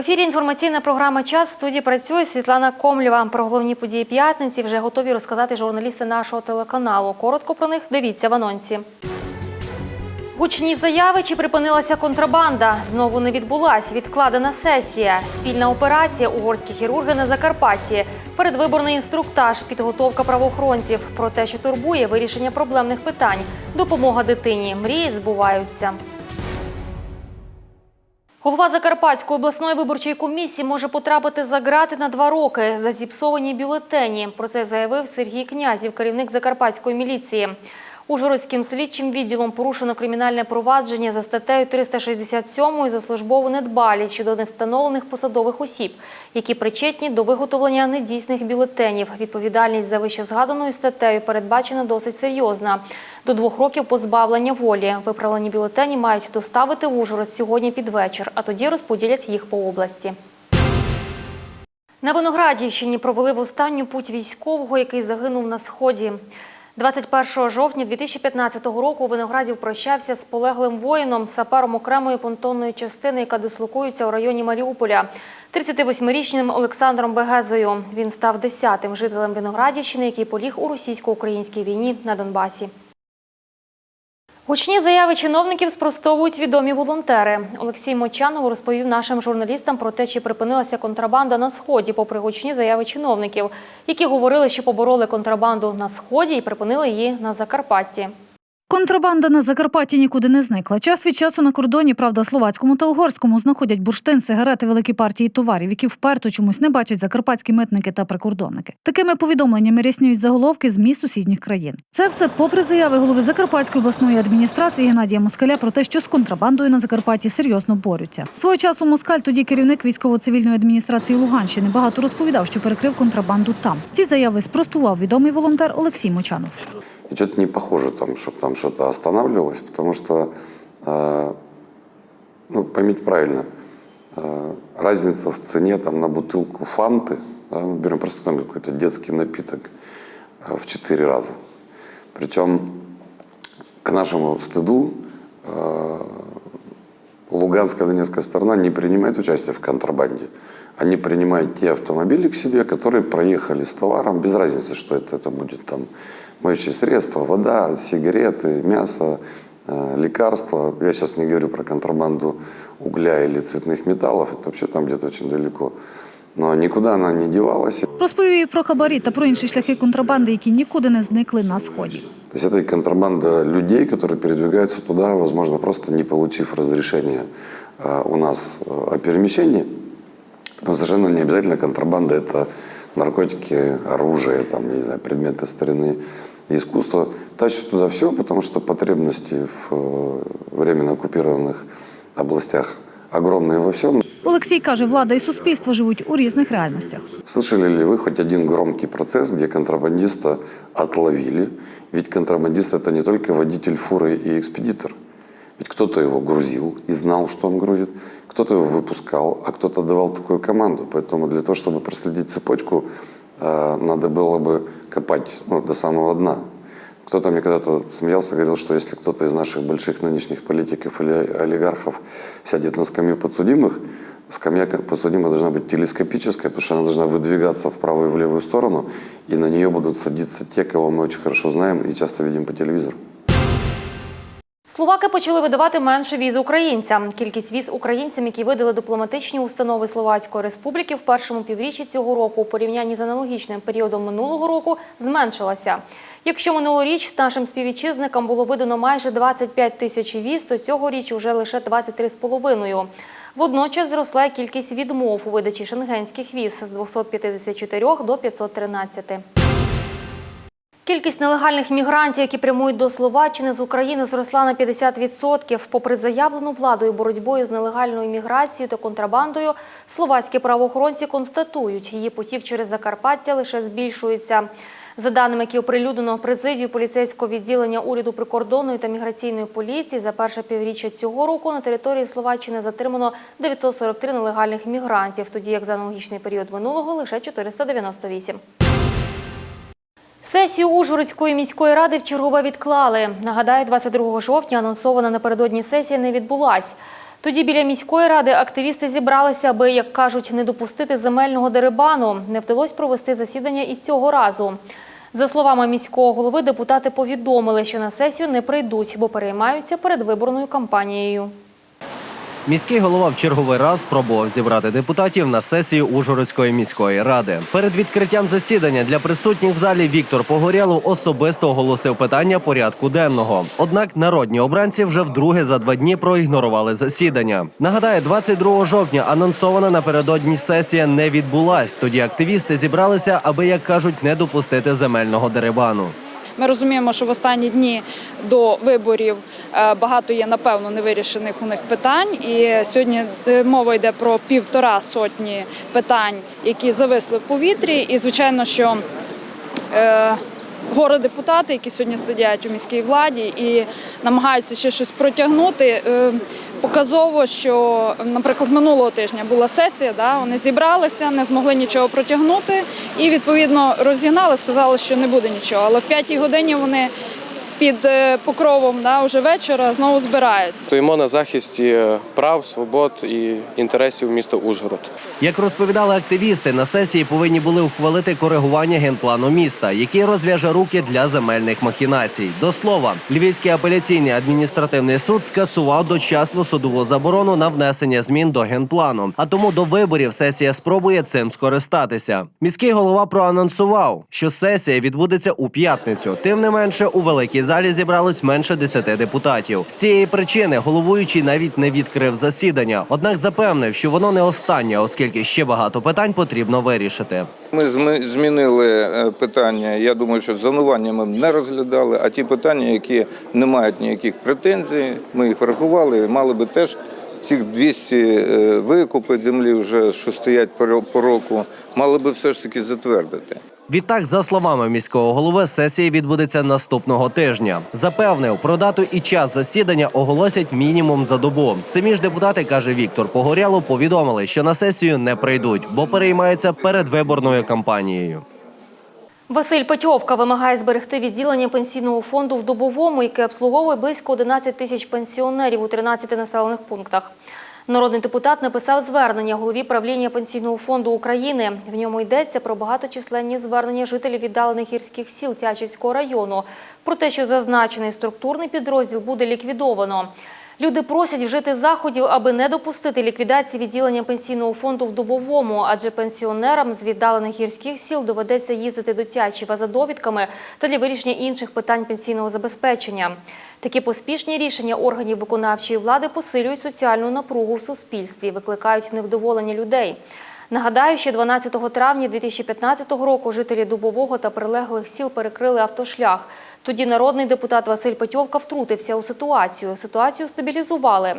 ефірі інформаційна програма Час в студії працює Світлана Комлєва. Про головні події п'ятниці вже готові розказати журналісти нашого телеканалу. Коротко про них дивіться в анонсі. Гучні заяви чи припинилася контрабанда? Знову не відбулась. Відкладена сесія. Спільна операція. Угорські хірурги на Закарпатті. Передвиборний інструктаж. Підготовка правоохоронців. Про те, що турбує вирішення проблемних питань. Допомога дитині. Мрії збуваються. Голова Закарпатської обласної виборчої комісії може потрапити за ґрати на два роки за зіпсовані бюлетені. Про це заявив Сергій Князів, керівник Закарпатської міліції. Ужгородським слідчим відділом порушено кримінальне провадження за статтею 367 за службову недбалість щодо невстановлених посадових осіб, які причетні до виготовлення недійсних бюлетенів. Відповідальність за вищезгаданою статтею передбачена досить серйозна. До двох років позбавлення волі. Виправлені бюлетені мають доставити в Ужгород сьогодні під вечір, а тоді розподілять їх по області. На Виноградівщині провели в останню путь військового, який загинув на сході. 21 жовтня 2015 року Виноградів прощався з полеглим воїном, сапером окремої понтонної частини, яка дислокується у районі Маріуполя. 38-річним Олександром Бегезою. Він став 10-тим жителем Виноградівщини, який поліг у російсько-українській війні на Донбасі. Гучні заяви чиновників спростовують відомі волонтери. Олексій Мочанов розповів нашим журналістам про те, чи припинилася контрабанда на сході, попри гучні заяви чиновників, які говорили, що побороли контрабанду на сході і припинили її на Закарпатті. Контрабанда на Закарпатті нікуди не зникла. Час від часу на кордоні, правда, словацькому та угорському знаходять бурштин, сигарети, великі партії товарів, які вперто чомусь не бачать закарпатські митники та прикордонники. Такими повідомленнями рясніють заголовки ЗМІ сусідніх країн. Це все попри заяви голови Закарпатської обласної адміністрації Геннадія Москаля про те, що з контрабандою на Закарпатті серйозно борються. Свого часу Москаль, тоді керівник військово-цивільної адміністрації Луганщини, багато розповідав, що перекрив контрабанду там. Ці заяви спростував відомий волонтер Олексій Мочанов. И что-то не похоже, там, чтобы там что-то останавливалось, потому что, э, ну, поймите правильно, э, разница в цене там, на бутылку фанты, да, мы берем просто там какой-то детский напиток э, в 4 раза. Причем, к нашему стыду, э, Луганская Донецкая сторона не принимает участие в контрабанде. Они принимают те автомобили к себе, которые проехали с товаром, без разницы, что это, это будет там моющие средства, вода, сигареты, мясо, э, лекарства. Я сейчас не говорю про контрабанду угля или цветных металлов, это вообще там где-то очень далеко. Но никуда она не девалась. Розповів і про хабарі та про інші шляхи контрабанди, які нікуди не зникли на сході. То есть это и контрабанда людей, которые передвигаются туда, возможно, просто не получив разрешения э, у нас э, о перемещении. Но совершенно не обязательно контрабанда – это наркотики, оружие, там, не знаю, предметы старины и искусства. Тащат туда все, потому что потребности в э, временно оккупированных областях огромные во всем. Олексій каже, влада і суспільство живуть у різних реальностях. Слышали ли вы хоть один громкий процесс, где контрабандиста отловили? Ведь контрабандист – это не только водитель фуры и экспедитор. Ведь кто-то его грузил и знал, что он грузит, кто-то его выпускал, а кто-то давал такую команду. Поэтому для того, чтобы проследить цепочку, э, надо было бы копать ну, до самого дна. Кто-то мне когда-то смеялся, говорил, что если кто-то из наших больших нынешних политиков или олигархов сядет на скамью подсудимых, скамья подсудимых должна быть телескопическая, потому что она должна выдвигаться в правую и в левую сторону, и на нее будут садиться те, кого мы очень хорошо знаем и часто видим по телевизору. Словаки почали видавати менше віз українцям. Кількість віз українцям, які видали дипломатичні установи Словацької республіки в першому півріччі цього року у порівнянні з аналогічним періодом минулого року зменшилася. Якщо минулоріч нашим співвітчизникам було видано майже 25 тисяч віз, то цьогоріч уже лише 23,5. Водночас зросла кількість відмов у видачі шенгенських віз з 254 до 513. Кількість нелегальних мігрантів, які прямують до Словаччини з України, зросла на 50%. Попри заявлену владою боротьбою з нелегальною міграцією та контрабандою, словацькі правоохоронці констатують, її потік через Закарпаття лише збільшується. За даними, які оприлюднено президію поліцейського відділення уряду прикордонної та міграційної поліції, за перше півріччя цього року на території Словаччини затримано 943 нелегальних мігрантів, тоді як за аналогічний період минулого лише 498. Сесію Ужгородської міської ради вчергове відклали. Нагадаю, 22 жовтня анонсована напередодні сесія не відбулась. Тоді біля міської ради активісти зібралися, аби, як кажуть, не допустити земельного дерибану. Не вдалося провести засідання і цього разу. За словами міського голови, депутати повідомили, що на сесію не прийдуть, бо переймаються передвиборною кампанією. Міський голова в черговий раз спробував зібрати депутатів на сесію Ужгородської міської ради. Перед відкриттям засідання для присутніх в залі Віктор Погорялов особисто оголосив питання порядку денного. Однак народні обранці вже вдруге за два дні проігнорували засідання. Нагадаю, 22 жовтня анонсована напередодні сесія не відбулась. Тоді активісти зібралися, аби як кажуть, не допустити земельного дерибану. Ми розуміємо, що в останні дні до виборів е, багато є напевно невирішених у них питань. І сьогодні е, мова йде про півтора сотні питань, які зависли в повітрі. І звичайно, що е, горе депутати, які сьогодні сидять у міській владі і намагаються ще щось протягнути. Показово, що, наприклад, минулого тижня була сесія, да, вони зібралися, не змогли нічого протягнути і відповідно розігнали, сказали, що не буде нічого. Але в п'ятій годині вони під е, покровом да, вже вечора знову збираються. Стоїмо на захисті прав, свобод і інтересів міста Ужгород. Як розповідали активісти, на сесії повинні були ухвалити коригування генплану міста, який розв'яже руки для земельних махінацій. До слова, Львівський апеляційний адміністративний суд скасував дочасну судову заборону на внесення змін до генплану. А тому до виборів сесія спробує цим скористатися. Міський голова проанонсував, що сесія відбудеться у п'ятницю. Тим не менше, у великій залі зібралось менше 10 депутатів. З цієї причини головуючий навіть не відкрив засідання, однак запевнив, що воно не останнє, оскільки ще багато питань потрібно вирішити. Ми змінили е, питання. Я думаю, що зонування ми не розглядали. А ті питання, які не мають ніяких претензій, ми їх врахували. Мали би теж цих 200 е, викупи землі, вже що стоять по по року, мали би все ж таки затвердити. Відтак, за словами міського голови, сесія відбудеться наступного тижня. Запевнив, про дату і час засідання оголосять мінімум за добу. Самі ж депутати, каже Віктор Погорялов, повідомили, що на сесію не прийдуть, бо переймаються передвиборною кампанією. Василь Петьовка вимагає зберегти відділення пенсійного фонду в Дубовому, яке обслуговує близько 11 тисяч пенсіонерів у 13 населених пунктах. Народний депутат написав звернення голові правління Пенсійного фонду України. В ньому йдеться про багаточисленні звернення жителів віддалених гірських сіл Тячівського району про те, що зазначений структурний підрозділ буде ліквідовано. Люди просять вжити заходів, аби не допустити ліквідації відділення пенсійного фонду в Дубовому, адже пенсіонерам з віддалених гірських сіл доведеться їздити до Тячева за довідками та для вирішення інших питань пенсійного забезпечення. Такі поспішні рішення органів виконавчої влади посилюють соціальну напругу в суспільстві, викликають невдоволення людей. Нагадаю, ще 12 травня 2015 року жителі Дубового та прилеглих сіл перекрили автошлях. Тоді народний депутат Василь Петьовка втрутився у ситуацію. Ситуацію стабілізували.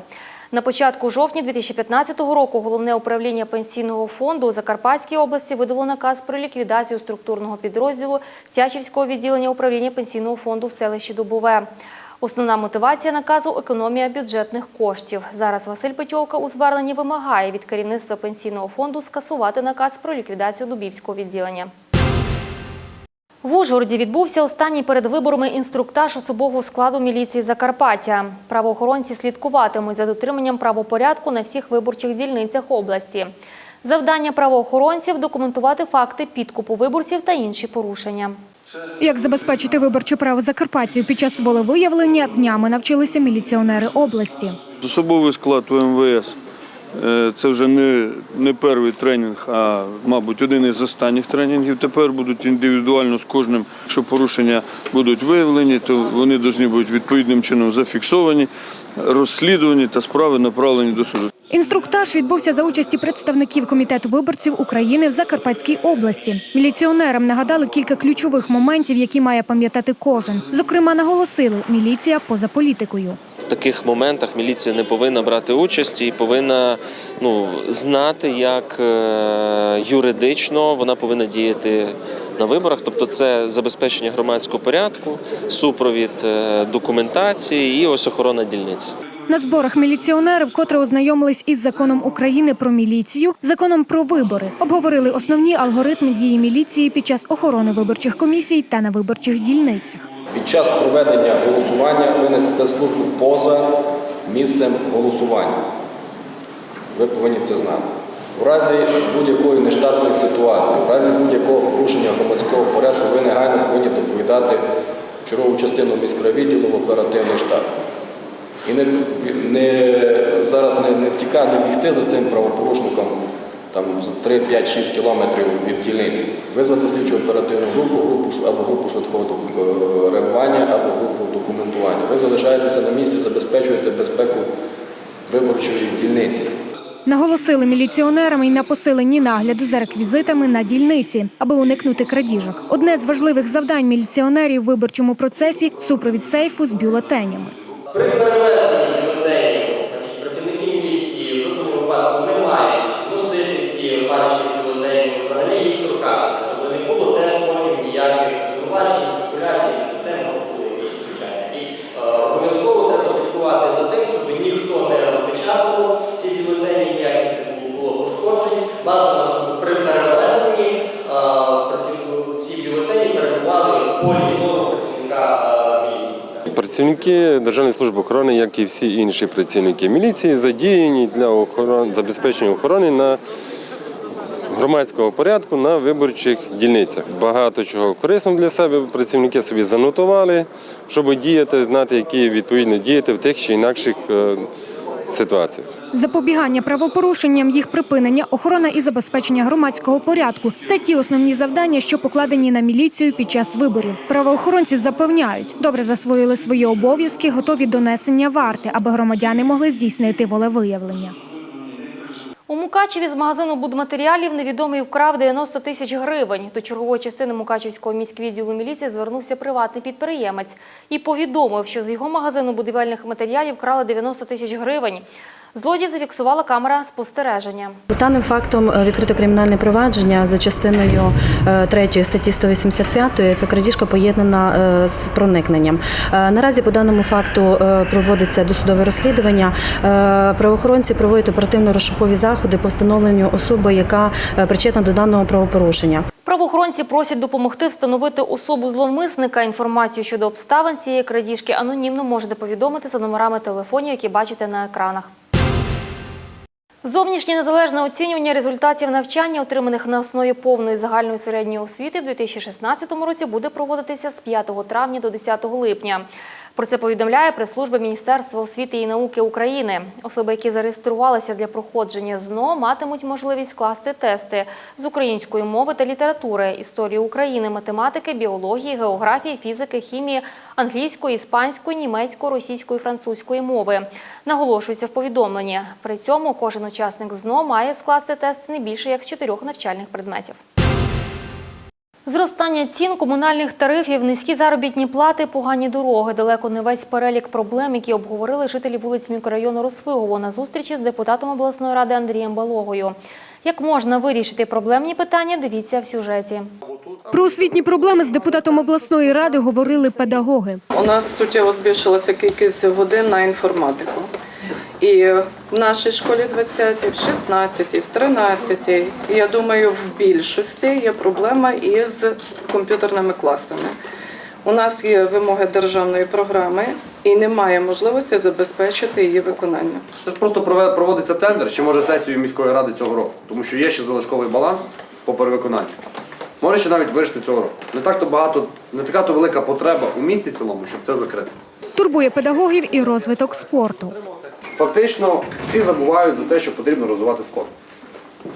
На початку жовтня 2015 року головне управління пенсійного фонду у Закарпатській області видало наказ про ліквідацію структурного підрозділу Тячівського відділення управління пенсійного фонду в селищі Дубове. Основна мотивація наказу економія бюджетних коштів. Зараз Василь Петьовка у зверненні вимагає від керівництва пенсійного фонду скасувати наказ про ліквідацію Дубівського відділення. В Ужгороді відбувся останній перед виборами інструктаж особового складу міліції Закарпаття. Правоохоронці слідкуватимуть за дотриманням правопорядку на всіх виборчих дільницях області. Завдання правоохоронців документувати факти підкупу виборців та інші порушення. Як забезпечити виборче право закарпатців під час волевиявлення днями навчилися міліціонери області. Особовий склад УМВС е, це вже не, не перший тренінг, а, мабуть, один із останніх тренінгів. Тепер будуть індивідуально з кожним, якщо порушення будуть виявлені, то вони повинні бути відповідним чином зафіксовані, розслідувані та справи направлені до суду. Інструктаж відбувся за участі представників комітету виборців України в Закарпатській області. Міліціонерам нагадали кілька ключових моментів, які має пам'ятати кожен. Зокрема, наголосили, міліція поза політикою. В таких моментах міліція не повинна брати участь і повинна ну, знати, як е, юридично вона повинна діяти на виборах. Тобто це забезпечення громадського порядку, супровід е, документації і ось охорона дільниць. На зборах міліціонери вкотре ознайомились із законом України про міліцію, законом про вибори, обговорили основні алгоритми дії міліції під час охорони виборчих комісій та на виборчих дільницях. Під час проведення голосування винесете службу поза місцем голосування. Ви повинні це знати. У разі будь-якої нештатної ситуації, в разі будь-якого порушення громадського порядку, ви негайно повинні доповідати чергову частину міського в оперативний штаб. І не, не, зараз не, не втікати, не бігти за цим правопорушником там, за 3, 5, 6 кілометрів від дільниці. Визвати слідчу оперативну групу, групу або групу швидкого е, реагування, або групу документування. Ви залишаєтеся на місці, забезпечуєте безпеку виборчої дільниці. Наголосили міліціонерами й на посиленні нагляду за реквізитами на дільниці, аби уникнути крадіжок. Одне з важливих завдань міліціонерів в виборчому процесі супровід сейфу з бюлетенями. При перевезенні людей працівники міліції в жодному випадку не мають носити всі бачені Працівники Державної служби охорони, як і всі інші працівники міліції, задіяні для охорон... забезпечення охорони на громадського порядку на виборчих дільницях. Багато чого корисного для себе працівники собі занотували, щоб діяти, знати, які відповідно діяти в тих чи інакших е, ситуаціях. Запобігання правопорушенням, їх припинення, охорона і забезпечення громадського порядку це ті основні завдання, що покладені на міліцію під час виборів. Правоохоронці запевняють, добре засвоїли свої обов'язки, готові до несення варти, аби громадяни могли здійснити волевиявлення. У Мукачеві з магазину будматеріалів невідомий вкрав 90 тисяч гривень. До чергової частини Мукачевського міськвідділу міліції звернувся приватний підприємець і повідомив, що з його магазину будівельних матеріалів крали 90 тисяч гривень. Злодій зафіксувала камера спостереження. Даним фактом е, відкрито кримінальне провадження за частиною 3 статті 185 це крадіжка поєднана е, з проникненням. Е, Наразі по даному факту е, проводиться досудове розслідування. Е, Правоохоронці проводять оперативно-розшукові заходи по встановленню особи, яка е, причетна до даного правопорушення. Правоохоронці просять допомогти встановити особу зловмисника. Інформацію щодо обставин цієї крадіжки анонімно можете повідомити за номерами телефонів, які бачите на екранах. Зовнішнє незалежне оцінювання результатів навчання, отриманих на основі повної загальної середньої освіти в 2016 році, буде проводитися з 5 травня до 10 липня. Про це повідомляє прес-служба Міністерства освіти і науки України. Особи, які зареєструвалися для проходження ЗНО, матимуть можливість скласти тести з української мови та літератури, історії України, математики, біології, географії, фізики, хімії, англійської, іспанської, німецької, російської, французької мови. Наголошується в повідомленні. При цьому кожен учасник ЗНО має скласти тест не більше як з чотирьох навчальних предметів. Зростання цін комунальних тарифів, низькі заробітні плати, погані дороги. Далеко не весь перелік проблем, які обговорили жителі вулиць мікрорайону Росвигово на зустрічі з депутатом обласної ради Андрієм Балогою. Як можна вирішити проблемні питання, дивіться в сюжеті. Про освітні проблеми з депутатом обласної ради говорили педагоги. У нас суттєво збільшилася кількість годин на інформатику. І в нашій школі 20, в 16, в 13. І я думаю, в більшості є проблема із комп'ютерними класами. У нас є вимоги державної програми і немає можливості забезпечити її виконання. Це ж просто прове- проводиться тендер, чи може сесію міської ради цього року, тому що є ще залишковий баланс по перевиконанню. Може ще навіть вирішити цього року. Не так то багато, не така то велика потреба у місті цілому, щоб це закрити. Турбує педагогів і розвиток спорту. Фактично всі забувають за те, що потрібно розвивати спорт.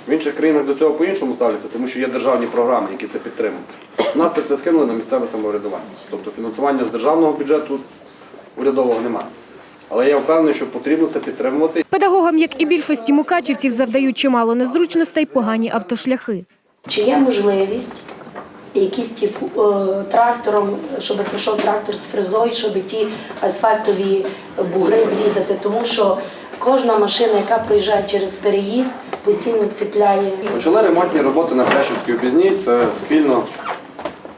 В інших країнах до цього по-іншому ставляться, тому що є державні програми, які це підтримують. У нас це все скинули на місцеве самоврядування. Тобто фінансування з державного бюджету урядового немає. Але я впевнений, що потрібно це підтримувати. Педагогам, як і більшості мукачівців, завдають чимало незручностей погані автошляхи. Чи є можливість якісь ті е, трактором, щоб прийшов трактор з фрезою, щоб ті асфальтові бугри зрізати, тому що кожна машина, яка проїжджає через переїзд, постійно цепляє. Почали ремонтні роботи на Хрещівській об'їзній. Це спільно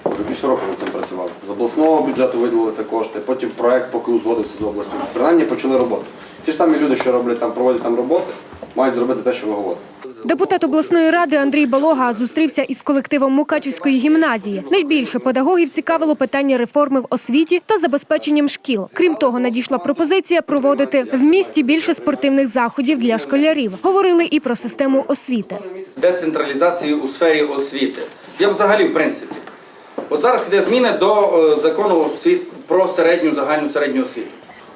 вже більше року над цим працювали. З обласного бюджету виділилися кошти, потім проект поки узгодився з областю. Принаймні почали роботи. Ті ж самі люди, що роблять там, проводять там роботи, мають зробити те, що ви говорите. Депутат обласної ради Андрій Балога зустрівся із колективом Мукачівської гімназії. Найбільше педагогів цікавило питання реформи в освіті та забезпеченням шкіл. Крім того, надійшла пропозиція проводити в місті більше спортивних заходів для школярів. Говорили і про систему освіти. децентралізації у сфері освіти. Я взагалі, в принципі. От зараз йде зміни до е, закону про середню загальну середню освіту.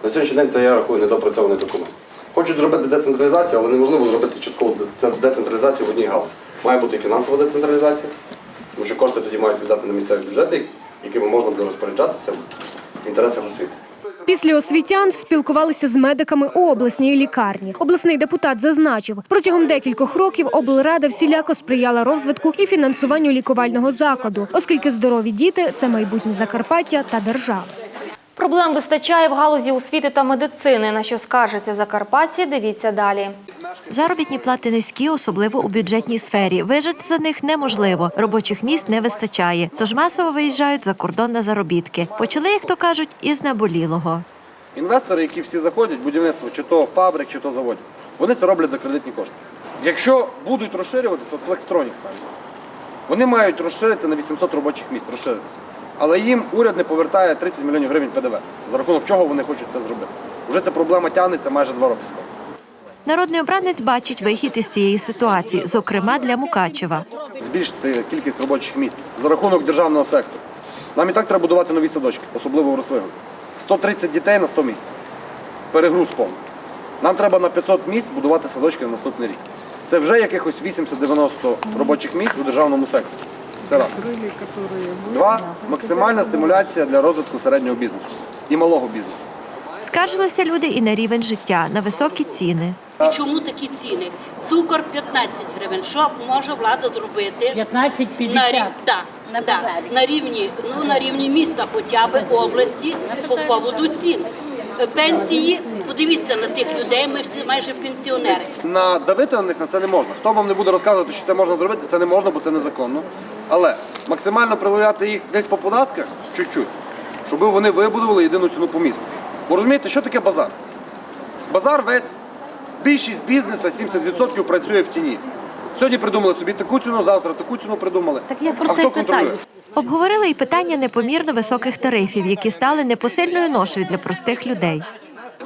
На сьогоднішній день це я рахую недопрацьований документ. Хочуть зробити децентралізацію, але неможливо зробити чіткову децентралізацію в одній галузі. Має бути і фінансова децентралізація, тому що кошти тоді мають віддати на місцеві бюджети, якими можна буде розпоряджатися в інтересах освіти. Після освітян спілкувалися з медиками у обласній лікарні. Обласний депутат зазначив, протягом декількох років облрада всіляко сприяла розвитку і фінансуванню лікувального закладу, оскільки здорові діти це майбутнє Закарпаття та держава. Проблем вистачає в галузі освіти та медицини. На що скаржаться закарпатці, дивіться далі. Заробітні плати низькі, особливо у бюджетній сфері. Вижити за них неможливо. Робочих місць не вистачає. Тож масово виїжджають за кордон на заробітки. Почали, як то кажуть, із наболілого. Інвестори, які всі заходять в будівництво, чи то фабрик, чи то заводів, вони це роблять за кредитні кошти. Якщо будуть розширюватися, от Flextronics там, вони мають розширити на 800 робочих місць, розширитися. Але їм уряд не повертає 30 мільйонів гривень ПДВ. За рахунок чого вони хочуть це зробити? Уже ця проблема тягнеться майже два роки скоро. Народний обранець бачить вихід із цієї ситуації, зокрема для Мукачева. Збільшити кількість робочих місць за рахунок державного сектору. Нам і так треба будувати нові садочки, особливо в Росвигові. 130 дітей на 100 місць. Перегруз повний. Нам треба на 500 місць будувати садочки на наступний рік. Це вже якихось 80-90 робочих місць у державному секторі. Це. Два максимальна стимуляція для розвитку середнього бізнесу і малого бізнесу. Скаржилися люди і на рівень життя, на високі ціни. І чому такі ціни? Цукор 15 гривень. Що може влада зробити? 15 на, рів... да, да, на рівні, ну на рівні міста, хоча б області по поводу цін. Пенсії, подивіться на тих людей, ми всі майже пенсіонери. Надавити на них на це не можна. Хто вам не буде розказувати, що це можна зробити, це не можна, бо це незаконно. Але максимально приволяти їх десь по податках чуть-чуть, щоб вони вибудували єдину ціну по місту. Бо розумієте, що таке базар? Базар весь, більшість бізнесу, 70% працює в тіні. Сьогодні придумали собі таку ціну, завтра таку ціну придумали. а хто контролює? Обговорили і питання непомірно високих тарифів, які стали непосильною ношею для простих людей.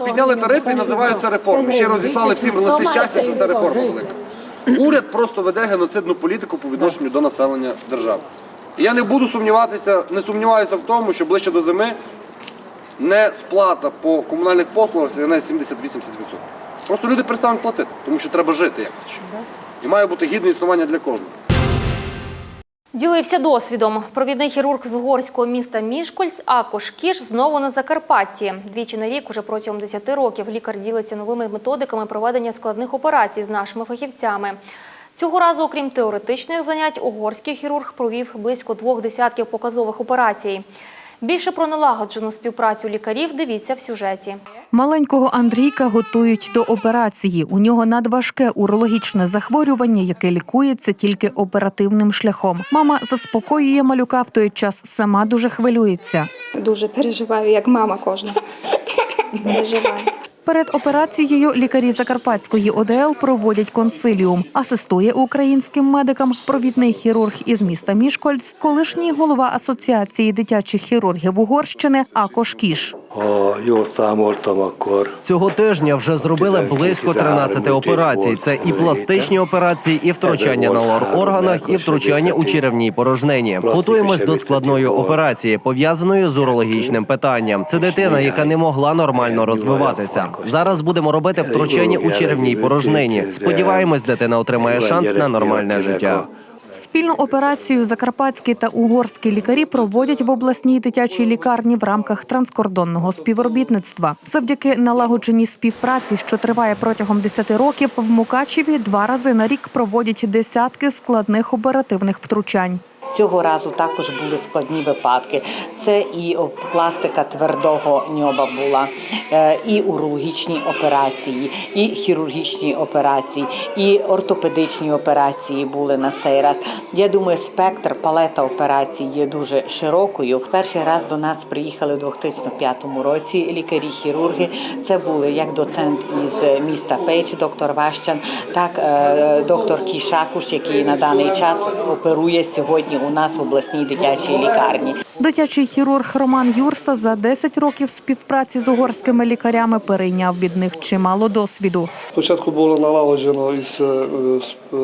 Підняли тарифи і називають це реформою. Ще розіслали всім листи щастя, що це реформа велика. Уряд просто веде геноцидну політику по відношенню до населення держави. І я не буду сумніватися, не сумніваюся в тому, що ближче до зими не сплата по комунальних послугах сягне 70-80%. Просто люди перестануть платити, тому що треба жити якось. І має бути гідне існування для кожного. Ділився досвідом. Провідний хірург з угорського міста Мішкольц Акош Кіш знову на Закарпатті. Двічі на рік, уже протягом 10 років, лікар ділиться новими методиками проведення складних операцій з нашими фахівцями. Цього разу, окрім теоретичних занять, угорський хірург провів близько двох десятків показових операцій. Більше про налагоджену співпрацю лікарів дивіться в сюжеті. Маленького Андрійка готують до операції. У нього надважке урологічне захворювання, яке лікується тільки оперативним шляхом. Мама заспокоює малюка в той час, сама дуже хвилюється. Дуже переживаю, як мама кожна. Переживаю. Перед операцією лікарі Закарпатської ОДЛ проводять консиліум. Асистує українським медикам провідний хірург із міста Мішкольц, колишній голова Асоціації дитячих хірургів Угорщини Акош Кіш. Цього тижня вже зробили близько 13 операцій. Це і пластичні операції, і втручання на лор-органах, і втручання у черевній порожнині. Готуємось до складної операції, пов'язаної з урологічним питанням. Це дитина, яка не могла нормально розвиватися. Зараз будемо робити втручання у черевній порожнині. Сподіваємось, дитина отримає шанс на нормальне життя. Спільну операцію закарпатські та угорські лікарі проводять в обласній дитячій лікарні в рамках транскордонного співробітництва. Завдяки налагодженій співпраці, що триває протягом 10 років, в Мукачеві два рази на рік проводять десятки складних оперативних втручань. Цього разу також були складні випадки. Це і пластика твердого ньоба була, е, і урологічні операції, і хірургічні операції, і ортопедичні операції були на цей раз. Я думаю, спектр палета операцій є дуже широкою. Перший раз до нас приїхали у 2005 році лікарі-хірурги. Це були як доцент із міста Печ, доктор Ващан, так е, доктор Кішакуш, який на даний час оперує сьогодні у нас в обласній дитячій лікарні. Дитячий хірург Роман Юрса за 10 років співпраці з угорськими лікарями перейняв від них чимало досвіду. Спочатку було налагоджено із е, е,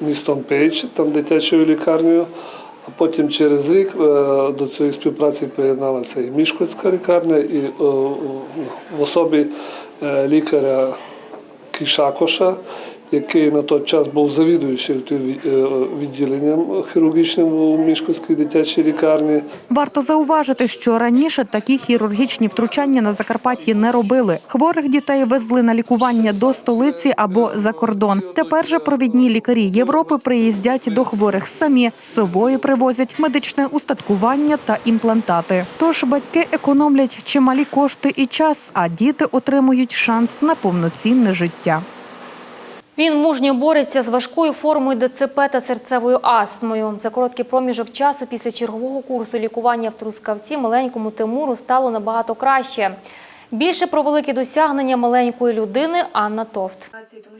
містом Пейдж, там дитячою лікарнею, а потім через рік е, до цієї співпраці приєдналася і Мішкоцька лікарня, і в особі лікаря Кішакоша, який на той час був завідуючим е, відділенням хірургічним у Мішкоцькій дитячій лікарні. Варто зауважити, що раніше такі хірургічні втручання на Закарпатті не робили. Хворих дітей везли на лікування до столиці або за кордон. Тепер же провідні лікарі Європи приїздять до хворих самі з собою привозять медичне устаткування та імплантати. Тож батьки економлять чималі кошти і час, а діти отримують шанс на повноцінне життя. Він мужньо бореться з важкою формою ДЦП та серцевою астмою. За короткий проміжок часу після чергового курсу лікування в Трускавці маленькому Тимуру стало набагато краще. Більше про великі досягнення маленької людини Анна Товт.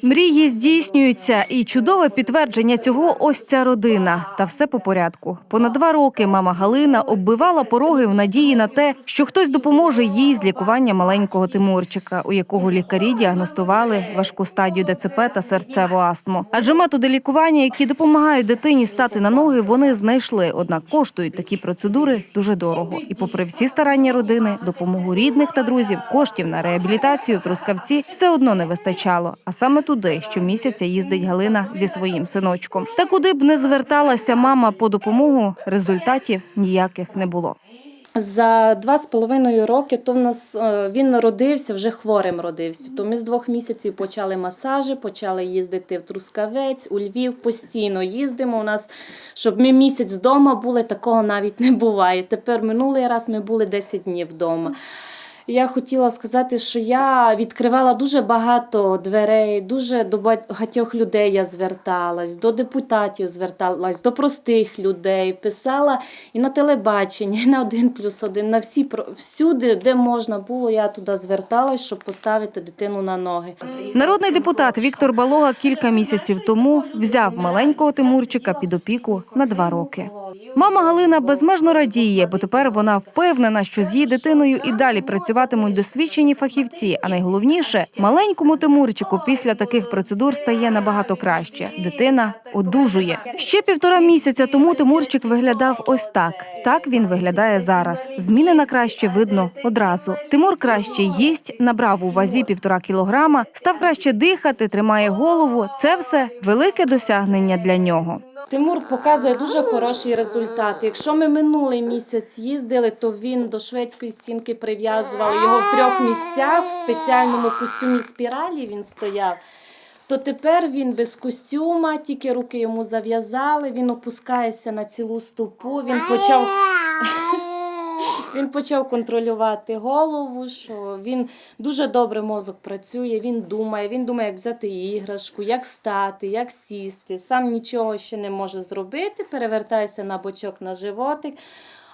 Мрії здійснюються, і чудове підтвердження цього ось ця родина. Та все по порядку. Понад два роки мама Галина оббивала пороги в надії на те, що хтось допоможе їй з лікування маленького Тимурчика, у якого лікарі діагностували важку стадію ДЦП та серцеву астму. Адже методи лікування, які допомагають дитині стати на ноги, вони знайшли. Однак коштують такі процедури дуже дорого. І, попри всі старання родини, допомогу рідних та друзів, коштів на реабілітацію Трускавці все одно не вистачало. А саме туди щомісяця їздить Галина зі своїм синочком. Та куди б не зверталася мама по допомогу, результатів ніяких не було. За два з половиною роки то в нас е, він народився, вже хворим родився. То ми з двох місяців почали масажі, почали їздити в Трускавець, у Львів. Постійно їздимо. У нас, щоб ми місяць вдома були, такого навіть не буває. Тепер минулий раз ми були 10 днів вдома. Я хотіла сказати, що я відкривала дуже багато дверей, дуже до багатьох людей я зверталась, до депутатів зверталась, до простих людей, писала і на телебачення, і на один плюс один, на всі всюди, де можна було, я туди зверталась, щоб поставити дитину на ноги. Народний депутат Віктор Балога кілька місяців тому взяв маленького Тимурчика під опіку на два роки. Мама Галина безмежно радіє, бо тепер вона впевнена, що з її дитиною і далі працюватимуть досвідчені фахівці. А найголовніше, маленькому Тимурчику після таких процедур стає набагато краще. Дитина одужує. Ще півтора місяця тому Тимурчик виглядав ось так. Так він виглядає зараз. Зміни на краще видно одразу. Тимур краще їсть, набрав у вазі півтора кілограма, став краще дихати, тримає голову. Це все велике досягнення для нього. Тимур показує дуже хороший результат. Якщо ми минулий місяць їздили, то він до шведської стінки прив'язували його в трьох місцях в спеціальному костюмі спіралі. Він стояв. То тепер він без костюма, тільки руки йому зав'язали. Він опускається на цілу ступу, Він почав. Він почав контролювати голову, що він дуже добре мозок працює, він думає, він думає, як взяти іграшку, як стати, як сісти. Сам нічого ще не може зробити, перевертається на бочок на животик,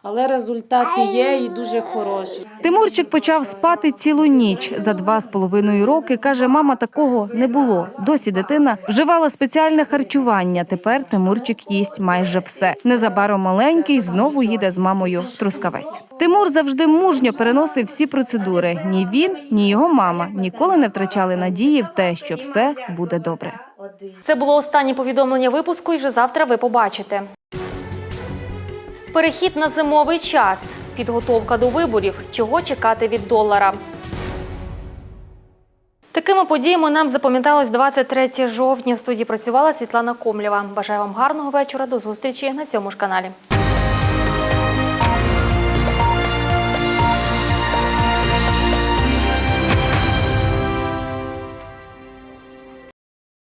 але результати є і дуже хороші. Тимурчик почав спати цілу ніч. За два з половиною роки, каже, мама такого не було. Досі дитина вживала спеціальне харчування. Тепер Тимурчик їсть майже все. Незабаром маленький знову їде з мамою в Трускавець. Тимур завжди мужньо переносив всі процедури. Ні він, ні його мама ніколи не втрачали надії в те, що все буде добре. Це було останнє повідомлення випуску, і вже завтра ви побачите. Перехід на зимовий час. Підготовка до виборів. Чого чекати від долара? Такими подіями нам запам'яталось 23 жовтня. В студії працювала Світлана Комлєва. Бажаю вам гарного вечора. До зустрічі на цьому ж каналі.